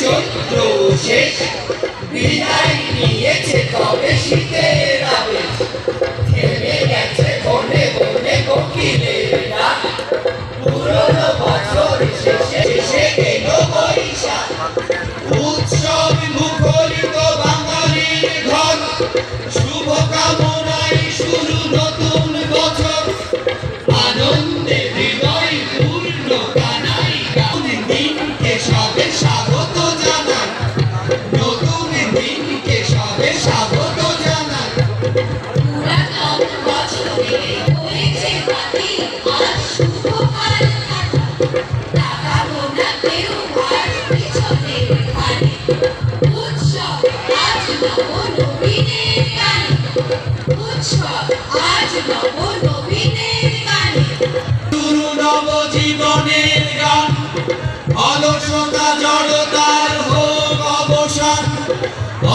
চৈত্র শেষ। বিদায় নিয়েছে তবে শীতের অবসান।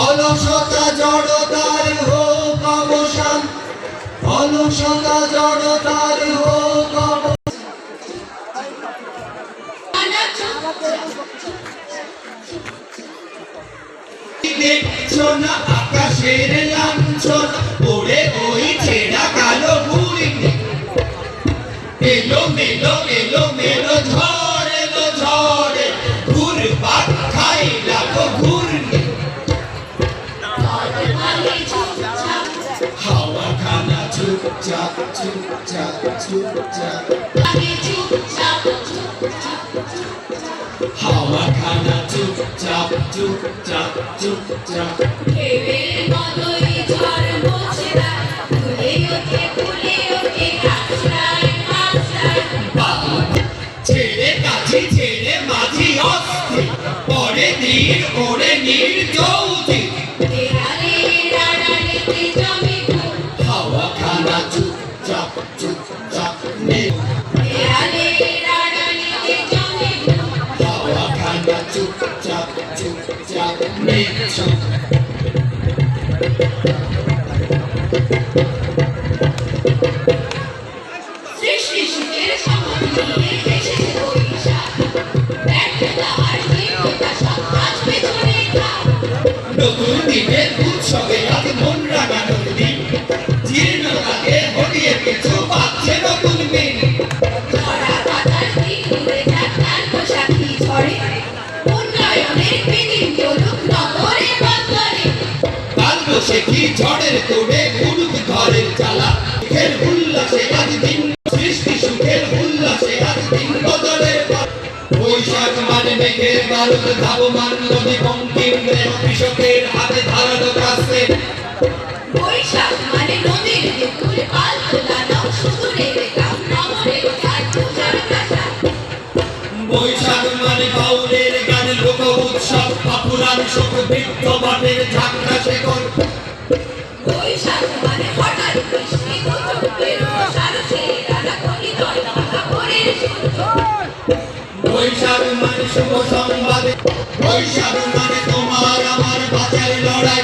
অলসতা জড়তার হোক অবসান। অলসতা জড়তার হোক দেখছ না আকাশের লাঞ্ছন। চুপচাপ চুপচাপ হাওয়া খানা চুপচাপ চুপচাপ চুপচাপ ঢেউয়ের মতোই ঝড় মোছে না ফুলে ওঠে ফুলে ওঠে আশ্রয় আশ্রয় বাবা ছেড়ে কাছি ছেড়ে মাঝি অস্থির। পরে দিন ওরে নীল নতুন দিনের উৎসবে আজ মন রাগানোর দিন। বসে কি ঝড়ের তোড়ে উড়ুক ঘরের চালা সুখের উল্লাসে আজ দিন সৃষ্টি সুখের উল্লাসে আজ দিন বদলের বৈশাখ মানে মেঘের বারুদ ধাবমান নদী বঙ্কিমে কৃষকের হাতে ধারালো কাছে বৈশাখ মানে নদীর দুপুর পাল তোলানো সুদূরের গ্রাম নগরের ঘাট পূজার কাঁসা বৈশাখ মানে বাউলের গান লোক উৎসব অপুরাণ শোক বৃদ্ধ বাটের ঝাঁকড়া শেখর বৈশাখ মানে হঠাৎ বৃষ্টি গুজবের প্রসার ছেড়ারা কলি দরজা কাপড়ের সূর্য। বৈশাখ মানে শুভ সংবাদ। বৈশাখ মানে তোমার আমার বাঁচার লড়াই।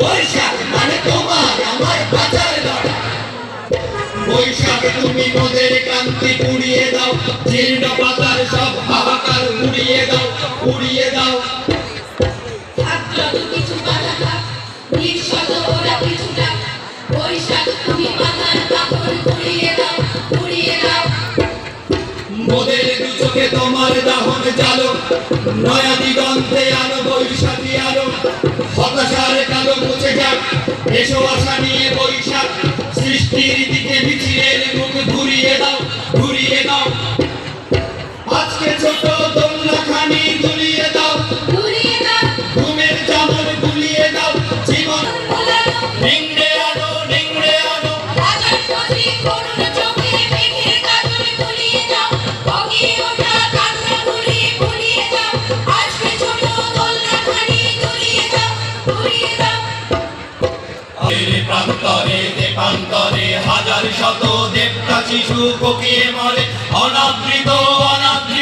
বৈশাখ মানে তোমার আমার বাঁচার লড়াই। বৈশাখে তুমি মোদের ক্রান্তি পুড়িয়ে দাও। জীর্ণ পাতার সব হাহাকার উড়িয়ে দাও। তোমার দাহন জালো নয়া দিগন্তে আলো বৈশাখী আলো হতাশার কালো মুছে যাক এসো আশা নিয়ে বৈশাখ সৃষ্টির দিকে মিছিলের মুখ ঘুরিয়ে দাও ঘুরিয়ে দাও। আজকে ছোট দোলনা খানি দাও দাও। ঘুমের গুলিয়ে দাও জীবন হাজার শত দেবতা শিশু কোকিয়ে মরে অনাবৃত অনাবৃত